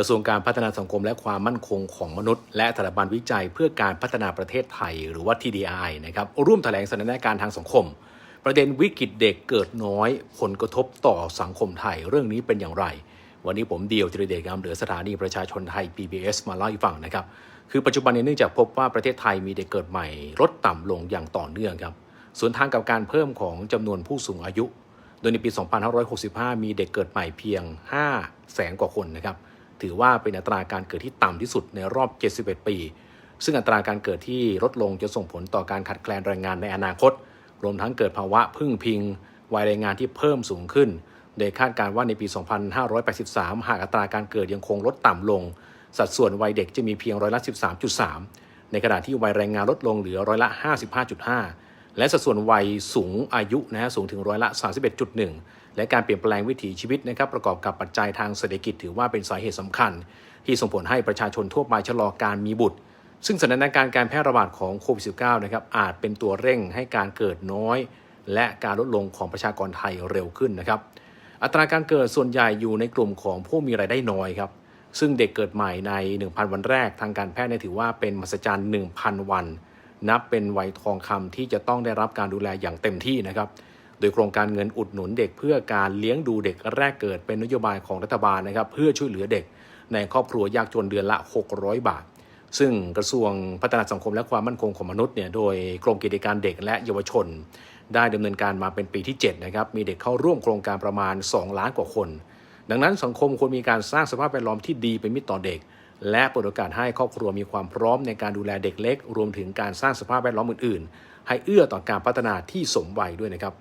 ระทรวงการพัฒนาสังคมและความมั่นคงของมนุษย์ และสถาบันวิจัยเพื่อการพัฒนาประเทศไทย หรือว่า TDI นะครับร่วมแถลงสถานการณ์ทางสังคม ประเด็นวิกฤตเด็กเกิดน้อย ผลกระทบต่อสังคมไทยเรื่องนี้เป็นอย่างไร วันนี้ผมเดียวจิรเดชงามเหลือสถานีประชาชนไทย PBS มาเล่าให้ฟังนะครับคือปัจจุบันเนื่องจากพบว่าประเทศไทยมีเด็กเกิดใหม่ลดต่ำลงอย่างต่อเนื่องครับส่วนทางกับการเพิ่มของจำนวนผู้สูงอายุ โดยในปี 2565 มีเด็กเกิดใหม่เพียง 5 แสนกว่าคนนะครับ ถือว่าเป็นอัตราการเกิดที่ต่ำที่สุดในรอบ 71 ปี ซึ่งอัตราการเกิดที่ลดลงจะส่งผลต่อการขาดแคลนแรงงานในอนาคต รวมทั้งเกิดภาวะพึ่งพิง วัยแรงงานที่เพิ่มสูงขึ้น โดยคาดการณ์ว่าในปี 2583 หากอัตราการเกิดยังคงลดต่ำลง สัดส่วนวัยเด็กจะมีเพียงร้อยละ 13.3 ในขณะที่วัยแรงงานลดลงเหลือร้อยละ 55.5 และสัดส่วนวัยสูงอายุนะฮะสูงถึงร้อยละ 31.1 และการเปลี่ยนแปลงวิถีชีวิตนะครับประกอบกับปัจจัยทางเศรษฐกิจถือว่าเป็นสาเหตุสำคัญ ที่ส่งผลให้ประชาชนทั่วไปชะลอการมีบุตร ซึ่งสถานการณ์การแพร่ระบาดของโควิด -19 นะครับอาจเป็นตัวเร่งให้การเกิดน้อย และการลดลงของประชากรไทยเร็วขึ้นนะครับอัตราการเกิดส่วนใหญ่อยู่ในกลุ่มของผู้มีรายได้น้อยครับซึ่งเด็กเกิดใหม่ใน 1,000 วันแรกทางการแพทย์เนี่ยถือว่าเป็นมหัศจรรย์ 1,000 วัน นับเป็นวัยทองคำที่จะต้องได้รับการดูแลอย่างเต็มที่นะครับ โดยโครงการเงินอุดหนุนเด็กเพื่อการเลี้ยงดูเด็กแรกเกิดเป็นนโยบายของรัฐบาลนะครับ เพื่อช่วยเหลือเด็ก ในครอบครัวยากจนเดือนละ 600 บาท ซึ่งกระทรวงพัฒนาสังคมและความมั่นคงของมนุษย์เนี่ยโดยกรมกิจการเด็กและเยาวชน ได้ดำเนินการมาเป็นปีที่7นะครับมีเด็กเข้าร่วมโครงการประมาณ 2 ล้านกว่าคน ดังนั้นสังคมควรมีการสร้างสภาพแวดล้อมที่ดีเป็นมิตรต่อเด็ก และเปิดโอกาสให้ครอบครัวมีความพร้อมในการดูแลเด็กเล็ก รวมถึงการสร้างสภาพแวดล้อมอื่น ๆ ให้เอื้อต่อการพัฒนาที่สมวัยด้วยนะครับ